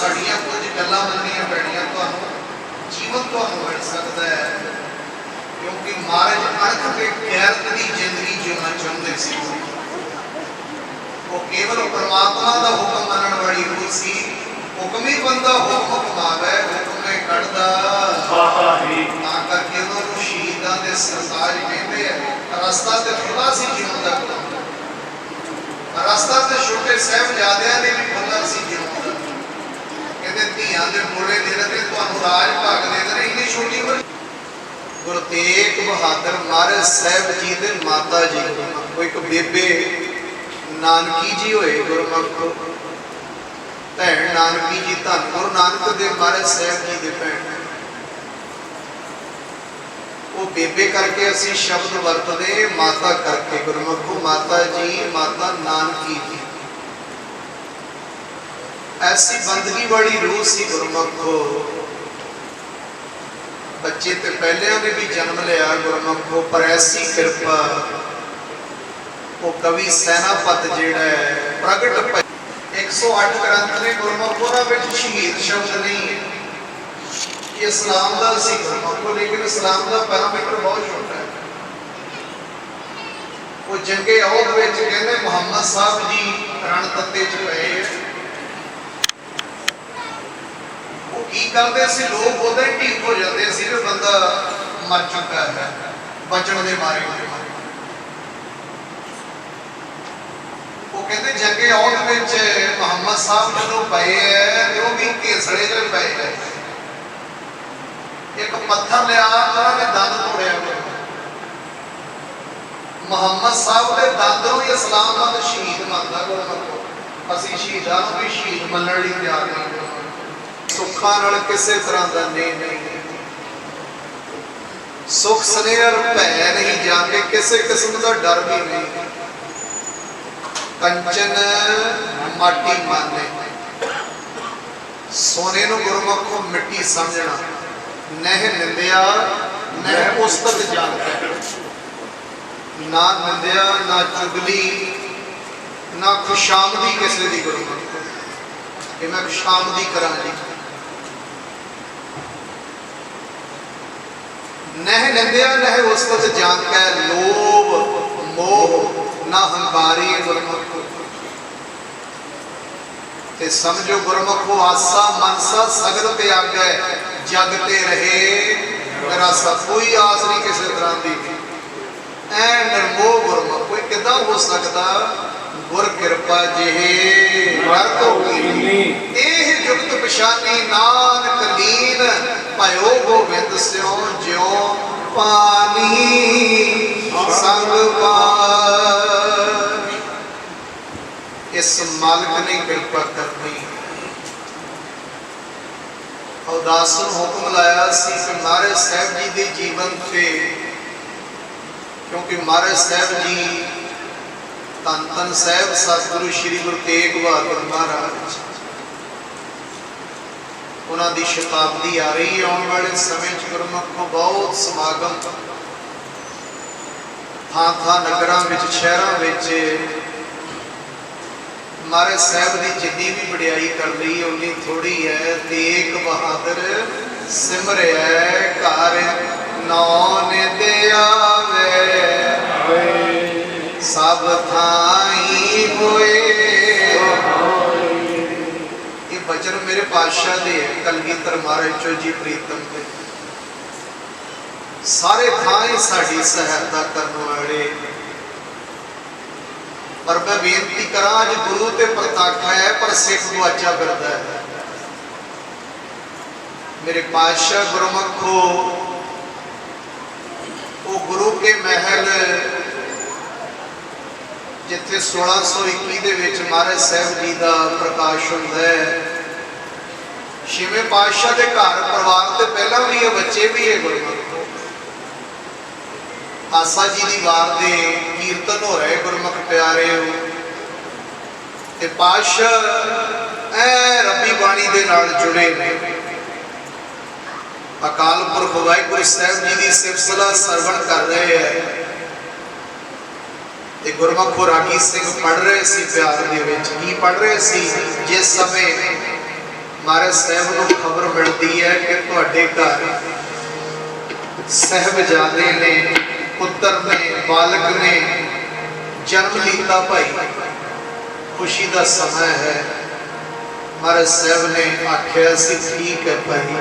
ਸਾਡੀਆਂ ਕੁਝ ਗੱਲਾਂ ਮੰਨਣੀਆਂ ਪੈਣੀਆਂ ਤੁਹਾਨੂੰ ਜੀਵਨ ਤੁਹਾਨੂੰ ਮਿਲ ਸਕਦਾ ਹੈ। ਕਿਉਂਕਿ ਮਹਾਰਾਜ ਅਣਖ ਤੇ ਗੈਰਤ ਦੀ ਜ਼ਿੰਦਗੀ ਜਿਉਣਾ ਚਾਹੁੰਦੇ ਸੀ। ਉਹ ਕੇਵਲ ਪਰਮਾਤਮਾ ਦਾ ਹੁਕਮ ਮੰਨਣ ਵਾਲੀ ਰੂਹ ਸੀ। ਹੁਕਮ ਹੀ ਬੰਦਾ ਹੁਕਮ ਕਮਾਵੇ ਹੁਕਮੇ ਕੱਢਦਾ। ਆਹਾ ਹੀ ਤਾਂ ਕਰਕੇ ਉਹਨਾਂ ਨੂੰ ਸ਼ਹੀਦਾਂ ਦੇ ਸਰਤਾਜ ਕਹਿੰਦੇ ਆ ਰਸਤਾ ਤੇ ਖੁੱਲਾ ਸੀ ਜਿਉਣ ਦਾ ਰਸਤਾ ਤੇ ਛੋਟੇ ਸਾਹਿਬਜ਼ਾਦਿਆਂ ਦੇ ਵੀ ਖੁੱਲਾ ਸੀ ਜਿਉਣ ਦਾ ਕਹਿੰਦੇ ਧੀਆਂ ਦੇ ਮੋੜੇ ਦੇ ਤੇ ਤੁਹਾਨੂੰ ਰਾਜ ਭਾਗ ਦੇ ਦੇਣੇ ਇੰਨੀ ਛੋਟੀ ਉਮਰ। ਗੁਰੂ ਤੇਗ ਬਹਾਦਰ ਮਹਾਰਾਜ ਸਾਹਿਬ ਜੀ ਦੇ ਮਾਤਾ ਜੀ ਕੋਈ ਇੱਕ ਬੇਬੇ ਨਾਨਕੀ ਜੀ ਹੋਏ ਗੁਰਮੁਖ। ਭੈਣ ਨਾਨਕੀ ਜੀ ਧੰਨ, ਗੁਰੂ ਨਾਨਕ ਦੇਵ ਮਹਾਰਾਜ ਸਾਹਿਬ ਜੀ ਦੇ ਭੈਣ। ਉਹ ਬੇਬੇ ਕਰਕੇ ਅਸੀਂ ਸ਼ਬਦ ਵਰਤਦੇ, ਮਾਤਾ ਕਰਕੇ ਗੁਰਮੁਖੋ। ਮਾਤਾ ਜੀ, ਮਾਤਾ ਨਾਨਕੀ ਜੀ। ਐਸੀ ਬੰਦਗੀ ਵਾਲੀ ਰੂਹ ਸੀ ਗੁਰਮੁਖੋ। ਬੱਚੇ ਤੇ ਪਹਿਲਿਆਂ ਨੇ ਵੀ ਜਨਮ ਲਿਆ ਗੁਰਮੁਖੋ, ਪਰ ਐਸੀ ਕਿਰਪਾ, ਉਹ ਕਵੀ ਸੈਨਾਪਤ ਜਿਹੜਾ ਹੈ, ਪ੍ਰਗਟ 108 ਗ੍ਰੰਥ ਨੇ ਗੁਰਮੁਖ ਉਹਨਾਂ ਵਿੱਚ ਸ਼ਹੀਦ ਸ਼ਬਦ ਨਹੀਂ ਇਹ ਇਸਲਾਮ ਦਾ ਸੀ ਗੁਰਮੁਖੋ ਲੇਕਿਨ ਇਸਲਾਮ ਦਾ ਪੈਰਾਮੀਟਰ ਬਹੁਤ ਛੋਟਾ ਹੈ। ਉਹ ਜੰਗੇ ਅਹੁਦ ਵਿੱਚ ਕਹਿੰਦੇ ਮੁਹੰਮਦ ਸਾਹਿਬ ਜੀ ਰਣ ਤੱਤੇ ਚ ਪਏ ਹੈ ਉਹ ਕੀ ਕਰਦੇ ਸੀ ਲੋਕ ਉਹਦੇ ਢੀਕ ਹੋ ਜਾਂਦੇ ਸੀ ਵੀ ਬੰਦਾ ਮਰ ਚੁੱਕਾ ਹੈ। ਬਚਣ ਦੇ ਮਾਰੇ ਉਹ ਕਹਿੰਦੇ, ਜੰਗੇ ਆਉਣ ਵਿੱਚ ਮੁਹੰਮਦ ਸਾਹਿਬ ਜਦੋਂ ਪਏ ਐ ਤੇ ਉਹ ਵੀ ਘੇਸੜੇ ਦੇ ਪਏ ਐ। ਇੱਕ ਪੱਥਰ ਲਿਆ ਉਹਨਾਂ ਨੇ ਦੰਦ ਤੋੜਿਆ ਹੋਇਆ। ਮੁਹੰਮਦ ਸਾਹਿਬ ਦੇ ਦੰਦ ਨੂੰ ਇਸਲਾਮ ਦਾ ਸ਼ਹੀਦ ਮੰਨਦਾ ਗੁਰਮਤਿ ਅਸੀਂ ਸ਼ਹੀਦਾਂ ਨੂੰ ਵੀ ਸ਼ਹੀਦ ਮੰਨਣ ਲਈ ਤਿਆਰ ਨਹੀਂ। ਸੁੱਖਾਂ ਨਾਲ ਕਿਸੇ ਤਰ੍ਹਾਂ ਦਾ ਨੇ ਨਹੀਂ। ਸੁਖ ਸਨੇਹਰ ਭੈ ਨਹੀਂ ਜਾਂਦੇ ਕਿਸੇ ਕਿਸਮ ਦਾ ਡਰ ਵੀ ਨਹੀਂ। ਕੰਚਨ ਮਾਟੀ ਮਾਨੇ। ਸੋਨੇ ਨੂੰ ਗੁਰਮੁਖੋਂ ਮਿੱਟੀ ਸਮਝਣਾ। ਨਹਿ ਨਿੰਦਿਆ, ਨਹਿ ਉਸਤਤ ਜਾਣਦਾ। ਨਾ ਨਿੰਦਿਆ, ਨਾ ਚੁਗਲੀ, ਨਾ ਖੁਸ਼ਾਮਦੀ ਕਿਸੇ ਦੀ ਗੁਰਮੁਖ। ਇਹ ਮੈਂ ਖੁਸ਼ਾਮਦੀ ਕਰਾਂਗੀ। ਨਹਿ ਨਿੰਦਿਆ ਨਹਿ ਉਸਤਤ ਜਾਣ ਕੈ ਲੋਭ ਮੋਹ ਨਾ ਹੰਕਾਰੀ ਗੁਰਮੁਖ। ਤੇ ਸਮਝੋ ਗੁਰਮੁਖੋ ਆਸਾ ਮਨਸਾ ਸਗਲ ਤੇ ਆਗੈ ਜਗ ਤੇ ਰਹੇ ਮੇਰਾ ਸਭ ਕੋਈ ਆਸ ਨਹੀਂ ਕਿਸੇ ਤਰ੍ਹਾਂ ਦੀ। ਐ ਨਿਰਮੋਹ ਗੁਰਮੁਖ ਕੋਈ ਕਿਦਾਂ ਹੋ ਸਕਦਾ? ਗੁਰ ਕਿਰਪਾ ਜਿਹੇ ਵਰਤ ਹੋਈ ਇਹ ਜੁਗਤ ਪਛਾਨੀ ਨਾਨਕ ਲੀਨ ਭਇਓ ਗੋਬਿੰਦ ਸਿਓ ਜਿਉ ਪਾਣੀ। ਸੰਗ ਪਾਰ। ਇਸ ਮਾਲਕ ਨੇ ਕਿਰਪਾ ਕਰਨੀ। ਉਦਾਸ ਨੂੰ ਹੁਕਮ ਲਾਇਆ ਸੀ ਕਿ ਮਹਾਰਾਜ ਸਾਹਿਬ ਜੀ ਦੇ ਜੀਵਨ ਤੇ, ਕਿਉਂਕਿ ਮਹਾਰਾਜ ਸਾਹਿਬ ਜੀ ਧੰਨ ਧੰਨ ਸਾਹਿਬ, ਸਤਿਗੁਰੂ ਸ੍ਰੀ ਗੁਰੂ ਤੇਗ ਬਹਾਦਰ ਮਹਾਰਾਜ। ਉਹਨਾਂ ਦੀ ਸ਼ਤਾਬਦੀ ਆ ਰਹੀ ਹੈ। ਆਉਣ ਵਾਲੇ ਸਮੇਂ 'ਚ ਗੁਰਮੁਖੋਂ ਬਹੁਤ ਸਮਾਗਮ। ਥਾਂ ਥਾਂ ਨਗਰਾਂ ਵਿੱਚ ਸ਼ਹਿਰਾਂ ਵਿੱਚ ਮਹਾਰਾਜ ਸਾਹਿਬ ਦੀ ਜਿੰਨੀ ਵੀ ਵਡਿਆਈ ਕਰ ਲਈ ਉਨੀ ਥੋੜੀ ਹੈ। ਤੇਗ ਬਹਾਦਰ ਸਿਮਰਿਆ ਘਰ ਨੌ ਨਿਦ ਆਵੇ। ਸਭ ਥਾਈ ਹੋਏ ਇਹ ਬਚਨ ਮੇਰੇ ਪਾਤਸ਼ਾਹ ਦੇ ਹੈ ਕਲਗੀਧਰ ਮਹਾਰਾਜ ਚੋ ਜੀ ਪ੍ਰੀਤਮ ਦੇ। ਸਾਰੇ ਥਾਂ ਸਾਡੀ ਸਹਾਇਤਾ ਕਰਨ ਵਾਲੇ ਪਰ ਮੈਂ ਬੇਨਤੀ ਕਰਾਂ, ਅੱਜ ਗੁਰੂ ਤੇ ਪ੍ਰਤੱਖ ਹੈ, ਪਰ ਸਿੱਖ ਗੁਆਚਾ ਫਿਰਦਾ ਹੈ। ਮੇਰੇ ਪਾਤਸ਼ਾਹ ਗੁਰਮਖੋ, ਉਹ ਗੁਰੂ ਕੇ ਮਹਿਲ, ਜਿੱਥੇ 1621 ਦੇ ਵਿੱਚ ਮਹਾਰਾਜ ਸਾਹਿਬ ਜੀ ਦਾ ਪ੍ਰਕਾਸ਼ ਹੁੰਦਾ ਹੈ ਛੇਵੇਂ ਪਾਤਸ਼ਾਹ ਦੇ ਘਰ ਪਰਿਵਾਰ ਤੇ ਪਹਿਲਾਂ ਵੀ ਇਹ ਬੱਚੇ ਵੀ ਇਹ ਗੁਰਮਖੋ। ਆਸਾ ਜੀ ਦੀ ਵਾਰ ਦੇ ਕੀਰਤਨ ਹੋ ਰਹੇ ਗੁਰਮੁਖ ਪਿਆਰਿਓ। ਤੇ ਪਾਤਸ਼ਾਹ ਐ ਰੱਬੀ ਬਾਣੀ ਦੇ ਨਾਲ ਜੁੜੇ ਨੇ। ਅਕਾਲ ਪੁਰਖ ਵਾਹਿਗੁਰੂ ਸਾਹਿਬ ਜੀ ਦੀ ਸਿਫਤ ਸਰਵਣ ਕਰ ਰਹੇ ਹੈ ਤੇ ਗੁਰਮੁਖ ਰਾਗੀ ਸਿੰਘ ਪੜ ਰਹੇ ਸੀ ਪਿਆਰ ਦੇ ਵਿੱਚ। ਕੀ ਪੜ ਰਹੇ ਸੀ? ਜਿਸ ਸਮੇਂ ਮਹਾਰਾਜ ਸਾਹਿਬ ਨੂੰ ਖਬਰ ਮਿਲਦੀ ਹੈ ਕਿ ਤੁਹਾਡੇ ਘਰ ਸਹਿਬਜ਼ਾਦੇ ਨੇ, ਪੁੱਤਰ ਨੇ ਬਾਲਕ ਨੇ ਜਨਮ ਲੀਤਾ ਭਾਈ। ਖੁਸ਼ੀ ਦਾ ਸਮਾਂ ਹੈ। ਮਹਾਰਾਜ ਸਾਹਿਬ ਨੇ ਆਖਿਆ ਸੀ, ਠੀਕ ਹੈ ਭਾਈ,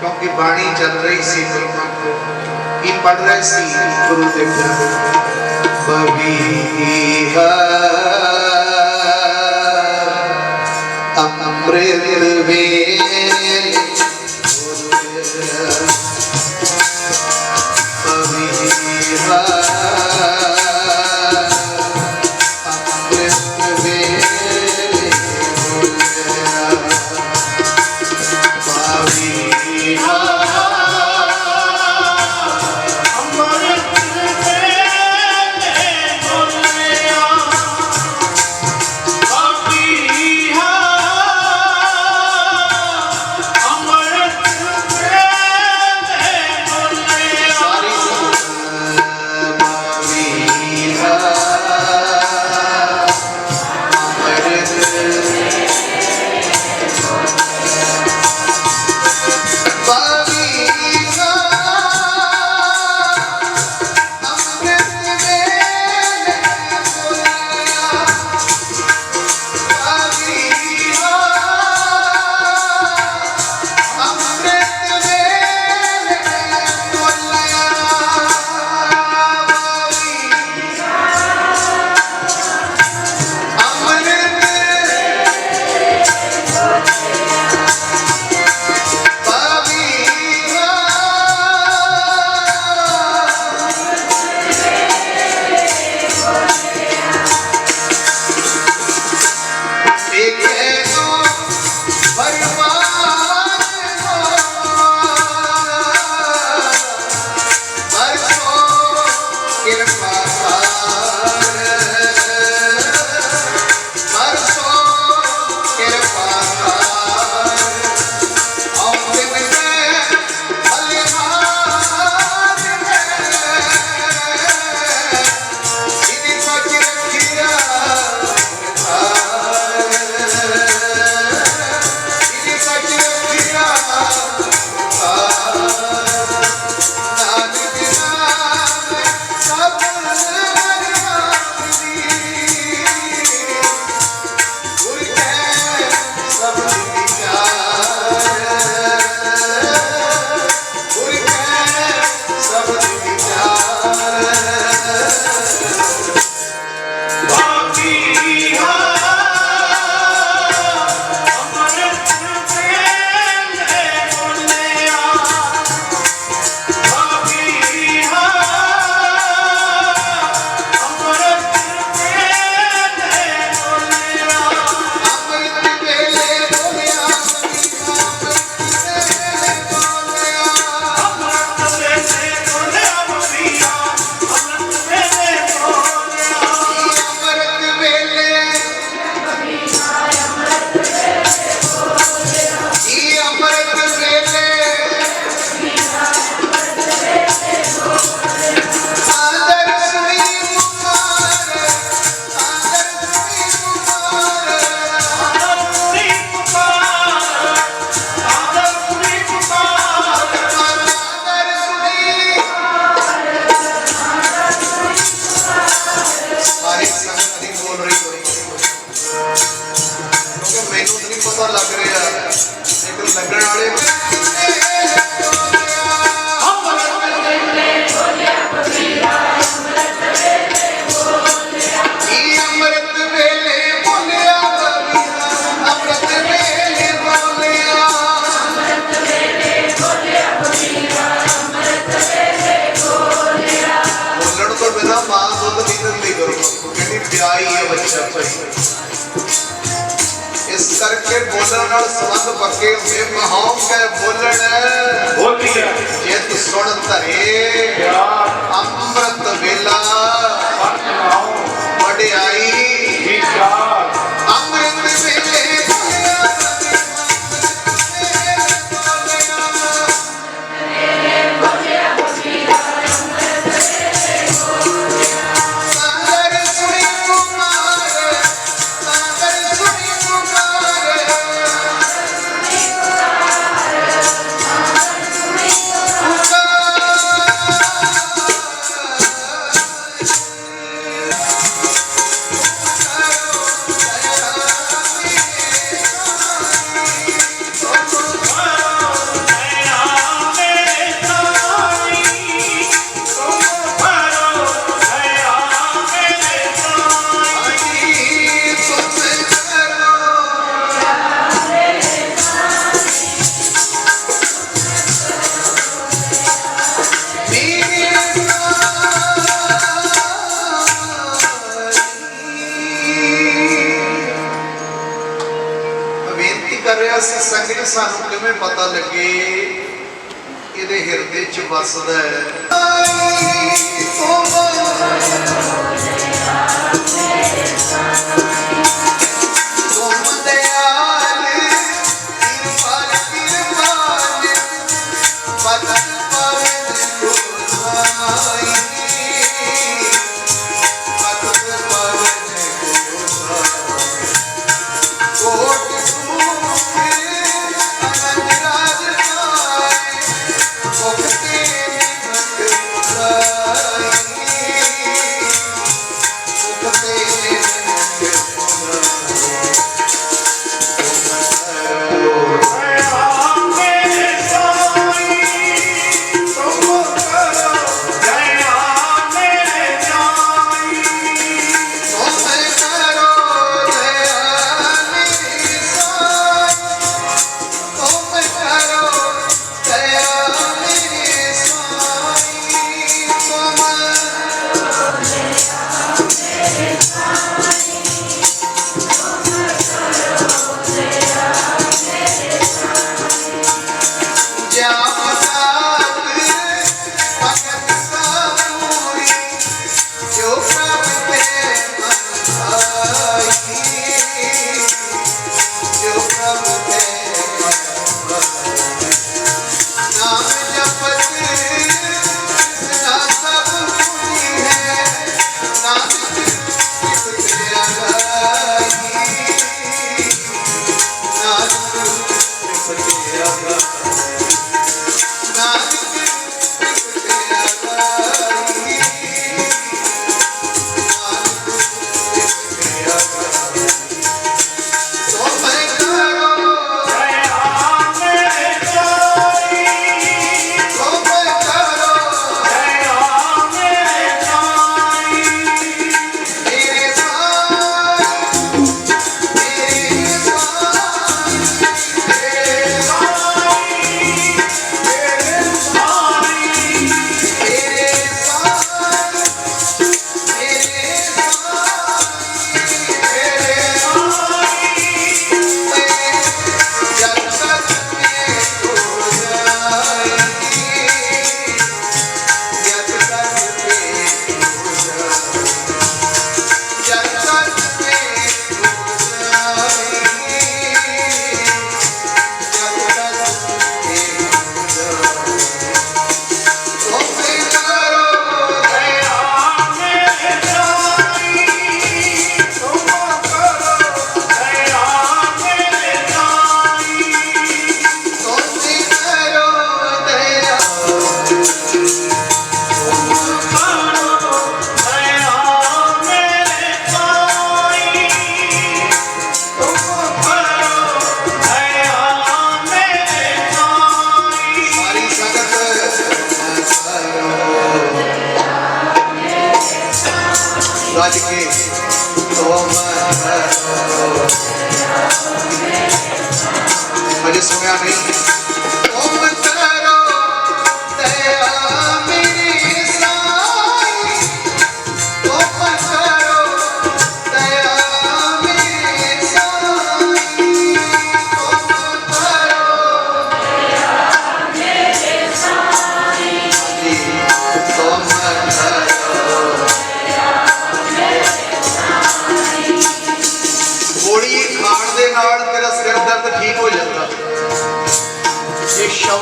ਕਿਉਂਕਿ ਬਾਣੀ ਚੱਲ ਰਹੀ ਸੀ ਗੁਰਮੁਖ ਕੀ ਪੜ ਰਹੇ ਸੀ ਗੁਰੂ ਦੇ ਪਿਆਰੇ ਬਵੀਹਾ ਅੰਮ੍ਰਿਤ ਵੇਲੇ ਨਾਲ ਸੰਬੰਧ ਪੱਕੇ ਹੁੰਦੇ ਮਹਾਉ ਕੈ ਬੋਲਣ। ਬੋਲਿਆ ਜਿਤ ਸੁਣ ਧਰੇ ਅੰਮ੍ਰਿਤ ਵੇਲਾ।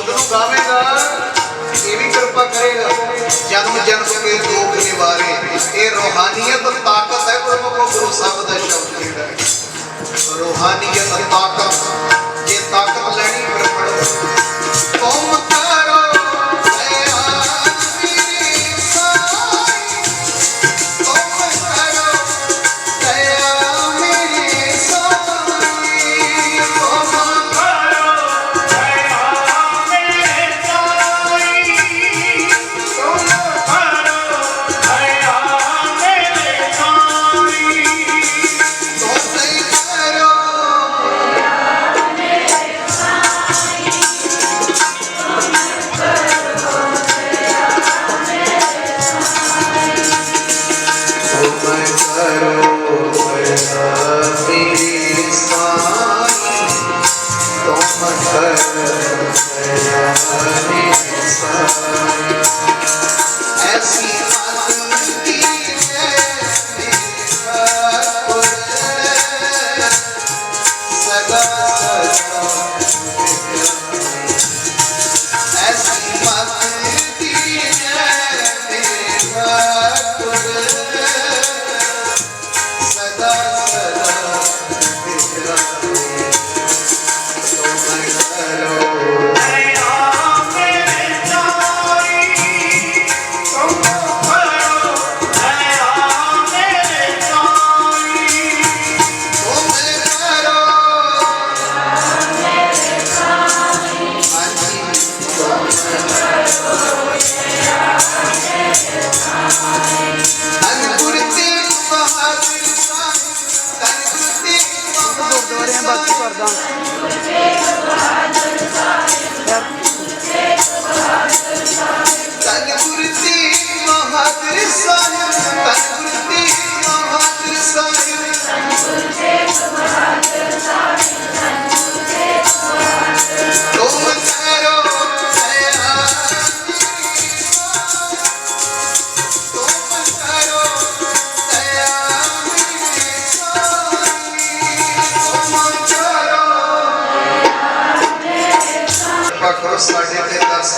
ਸ਼ਬਦ ਨੂੰ ਗਾਵੇਂਗਾ, ਇਹ ਵੀ ਕਿਰਪਾ ਕਰੇਗਾ। ਜਨਮ ਜਨਮ ਕੇ ਲੋਕ ਨਿਵਾਰੇ, ਇਹ ਰੋਹਾਨੀਅਤ ਤਾਕਤ ਹੈ ਗੁਰਮੁਖੋ ਗੁਰੂ ਸਾਹਿਬ ਦਾ ਸ਼ਬਦ ਜਿਹੜਾ ਹੈ। ਰੋਹਾਨੀਅਤ ਤਾਕਤ।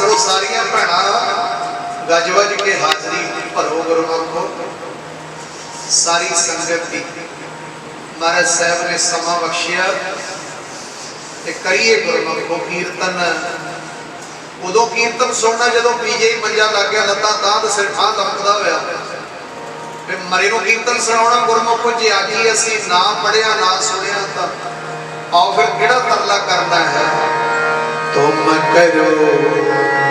ਕਰੋ ਸਾਰੀਆਂ ਭੈਣਾਂ ਗੱਜ ਵੱਜ ਕੇ ਹਾਜ਼ਰੀ ਭਰੋ ਗੁਰਮਖੋ ਸਾਰੀ ਸੰਗਤ ਦੀ। ਮਹਾਰਾਜ ਸਾਹਿਬ ਨੇ ਸਮਾਂ ਬਖਸ਼ਿਆ ਤੇ ਕਰੀਏ ਗੁਰਮਖੋ ਕੀਰਤਨ। ਉਦੋਂ ਕੀਰਤਨ ਸੁਣਨਾ ਜਦੋਂ ਪੀਜੇ ਪੰਜਾ ਲੱਗ ਗਿਆ, ਲੱਤਾਂ ਤਾਂ ਸਿਰ ਠਾਂ ਤਪਦਾ ਹੋਇਆ। ਤੇ ਮਰੇ ਨੂੰ ਕੀਰਤਨ ਸੁਣਾਉਣਾ ਗੁਰਮੁਖੋ ਜੇ ਆ ਹੀ ਅਸੀਂ ਨਾ ਪੜਿਆ ਨਾ ਸੁਣਿਆ ਤਾਂ ਆਓ ਫਿਰ ਕਿਹੜਾ ਤਰਲਾ ਕਰਨਾ ਹੈ? ਤੁਮ ਕਰੋ।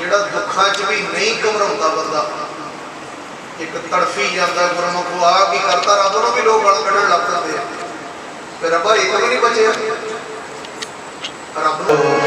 ਜਿਹੜਾ ਦੁੱਖਾਂ 'ਚ ਵੀ ਨਹੀਂ ਘਬਰਾਉਂਦਾ ਬੰਦਾ, ਇੱਕ ਤੜਫੀ ਜਾਂਦਾ, ਗੁਰਮੁਖ ਆ ਕੀ ਕਰਤਾ ਰੱਬ ਨੂੰ ਵੀ ਲੋਕ ਗਲ ਕੱਢਣ ਲੱਗ ਪੈਂਦੇ ਆ। ਫਿਰ ਰੱਬਾ ਇੱਕ ਵੀ ਨਹੀਂ ਬਚਿਆ। ਰੱਬ ਨੂੰ ਕਰੋ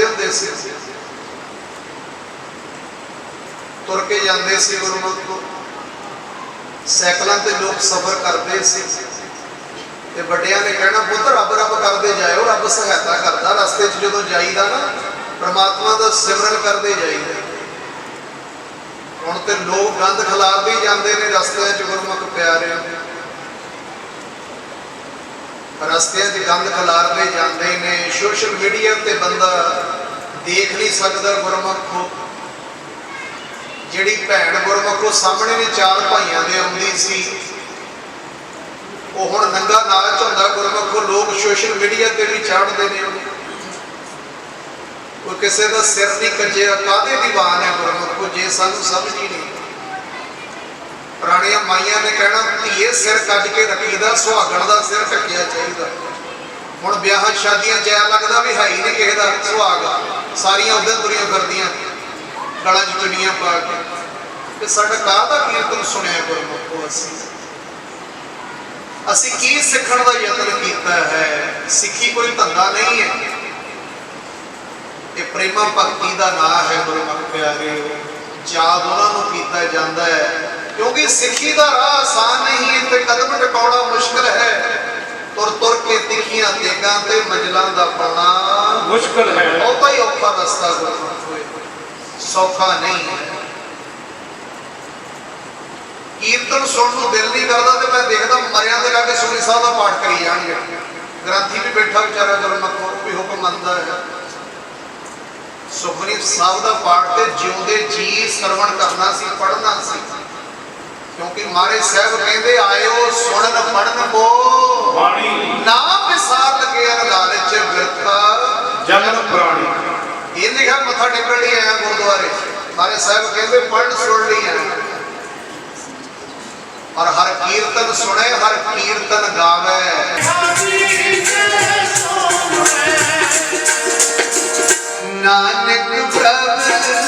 ਜਾਂਦੇ ਹੁੰਦੇ ਸੀ ਤੁਰ ਕੇ ਜਾਂਦੇ ਸੀ ਗੁਰਮਤਿ ਤੋਂ। ਸਾਈਕਲਾਂ ਤੇ ਲੋਕ ਸਫ਼ਰ ਕਰਦੇ ਸੀ। ਤੇ ਵੱਡਿਆਂ ਨੇ ਕਹਿਣਾ, ਪੁੱਤ, ਰੱਬ ਰੱਬ ਕਰਦੇ ਜਾਇਓ, ਰੱਬ ਸਹਾਇਤਾ ਕਰਦਾ। ਰਸਤੇ 'ਚ ਜਦੋਂ ਜਾਈਦਾ ਨਾ, ਪ੍ਰਮਾਤਮਾ ਦਾ ਸਿਮਰਨ ਕਰਦੇ ਜਾਈਦਾ। ਹੁਣ ਤੇ ਲੋਕ ਗੰਦ ਖਿਲਾਰਦੇ ਹੀ ਜਾਂਦੇ ਨੇ ਰਸਤਿਆਂ 'ਚ ਗੁਰਮੁਖ ਪਿਆਰਿਆਂ ਰਸਤਿਆਂ 'ਚ ਗੰਦ ਖਿਲਾਰਦੇ ਜਾਂਦੇ ਨੇ ਸੋਸ਼ਲ ਮੀਡੀਆ ਤੇ ਬੰਦਾ ਦੇਖ ਨਹੀਂ ਸਕਦਾ ਗੁਰਮੁਖ ਜਿਹੜੀ ਭੈਣ ਗੁਰਮੁਖ ਸਾਹਮਣੇ ਨੇ ਚਾਰ ਭਾਈਆਂ ਦੇ ਆਉਂਦੀ ਸੀ, ਉਹ ਹੁਣ ਨੰਗਾ ਨਾਚ ਹੁੰਦਾ ਗੁਰਮੁਖ ਲੋਕ ਸੋਸ਼ਲ ਮੀਡੀਆ ਤੇ ਵੀ ਚਾੜਦੇ ਨੇ। ਉਹ ਕਿਸੇ ਦਾ ਸਿਰ ਨਹੀਂ ਕੱਜਿਆ ਕਾਦੇ ਦੀਵਾਨ ਹੈ ਗੁਰਮੁਖ ਨੂੰ? ਜੇ ਸਾਨੂੰ ਸਮਝ ਹੀ ਨਹੀਂ ਪੁਰਾਣੀਆਂ ਮਾਈਆਂ ਨੇ ਕਹਿਣਾ, ਧੀਏ, ਸਿਰ ਕੱਢ ਕੇ ਰੱਖੀਦਾ, ਸੁਹਾਗਣ ਦਾ ਸਿਰ ਢੱਕਿਆ ਚਾਹੀਦਾ। ਹੁਣ ਵਿਆਹਾਂ ਸ਼ਾਦੀਆਂ ਚ ਲੱਗਦਾ ਵੀ ਹੈ ਹੀ ਨਹੀਂ ਕਿਸੇ ਦਾ ਸੁਹਾਗ। ਸਾਰੀਆਂ ਉਧਰ ਤੁਰੀਆਂ ਫਿਰਦੀਆਂ, ਗਲਾਂ 'ਚ ਚੁੰਨੀਆਂ ਪਾ ਕੇ। ਤੇ ਸਾਡਾ ਕਾਹਦਾ ਕੀਰਤਨ ਸੁਣਿਆ ਗੁਰਮੁਖੋ ਅਸੀਂ ਅਸੀਂ ਕੀ ਸਿੱਖਣ ਦਾ ਯਤਨ ਕੀਤਾ ਹੈ? ਸਿੱਖੀ ਕੋਈ ਧੰਦਾ ਨਹੀਂ ਹੈ। ਇਹ ਪ੍ਰੇਮਾ ਭਗਤੀ ਦਾ ਨਾਮ ਹੈ ਗੁਰਮੁਖ ਪਿਆਰੇ। ਯਾਦ ਉਹਨਾਂ ਨੂੰ ਕੀਤਾ ਜਾਂਦਾ ਹੈ। ਕਿਉਂਕਿ ਸਿੱਖੀ ਦਾ ਰਾਹ ਆਸਾਨ ਨਹੀਂ ਤੇ ਕਦਮ ਟਿਕਾਉਣਾ ਮੁਸ਼ਕਲ ਹੈ। ਤੁਰ ਤੁਰ ਕੇ ਤਿੱਖੀਆਂ ਤੇਗਾਂ ਤੇ ਮੰਜ਼ਲਾਂ ਦਾ ਪਾਉਣਾ ਮੁਸ਼ਕਲ ਹੈ। ਬਹੁਤਾ ਹੀ ਔਖਾ ਰਸਤਾ ਹੋਏ ਸੌਖਾ ਨਹੀਂ। ਹੈ ਕੀਰਤਨ ਸੁਣਨ ਨੂੰ ਦਿਲ ਨਹੀਂ ਕਰਦਾ ਤੇ ਮੈਂ ਦੇਖਦਾ ਮਰਿਆਂ ਦੇ ਲਾਗੇ ਸੂਰੀ ਸਾਹਿਬ ਦਾ ਪਾਠ ਕਰੀ ਜਾਣਗੇ। ਗ੍ਰੰਥੀ ਵੀ ਬੈਠਾ ਵਿਚਾਰਾ ਗੁਰਮੁਖ ਉਹ ਵੀ ਹੁਕਮ ਮੰਨਦਾ ਹੈ। ਸੁਖਮਨੀ ਸਾਹਿਬ ਦਾ ਪਾਠ ਤੇ ਜਿਉਂਦੇ ਜੀ ਸਰਵਣ ਕਰਨਾ ਸੀ ਪੜ੍ਹਨਾ ਸੀ। ਕਿਉਂਕਿ ਮਾਰੇ ਸਾਹਿਬ ਕਹਿੰਦੇ ਆਇਓ ਸੁਣਨ ਪੜਨ ਕੋ। ਬਾਣੀ। ਨਾਮ ਵਿਸਾਰ ਲਗੇ ਅਰ ਲਾਲਚ ਬਿਰਥਾ ਜਨਮ ਪ੍ਰਾਣੀ। ਇਹ ਲਿਖਿਆ ਮੱਥਾ ਟੇਕਣ ਲਈ ਆਇਆ ਗੁਰਦੁਆਰੇ ਮਾਰੇ ਸਾਹਿਬ ਕਹਿੰਦੇ ਪੜ੍ਹਨ ਸੁਣ ਲਈ ਆਇਆ ਔਰ ਹਰ ਕੀਰਤਨ ਸੁਣੇ ਹਰ ਕੀਰਤਨ ਗਾਵੇ। ਨਾਨਕ ਪ੍ਰਭ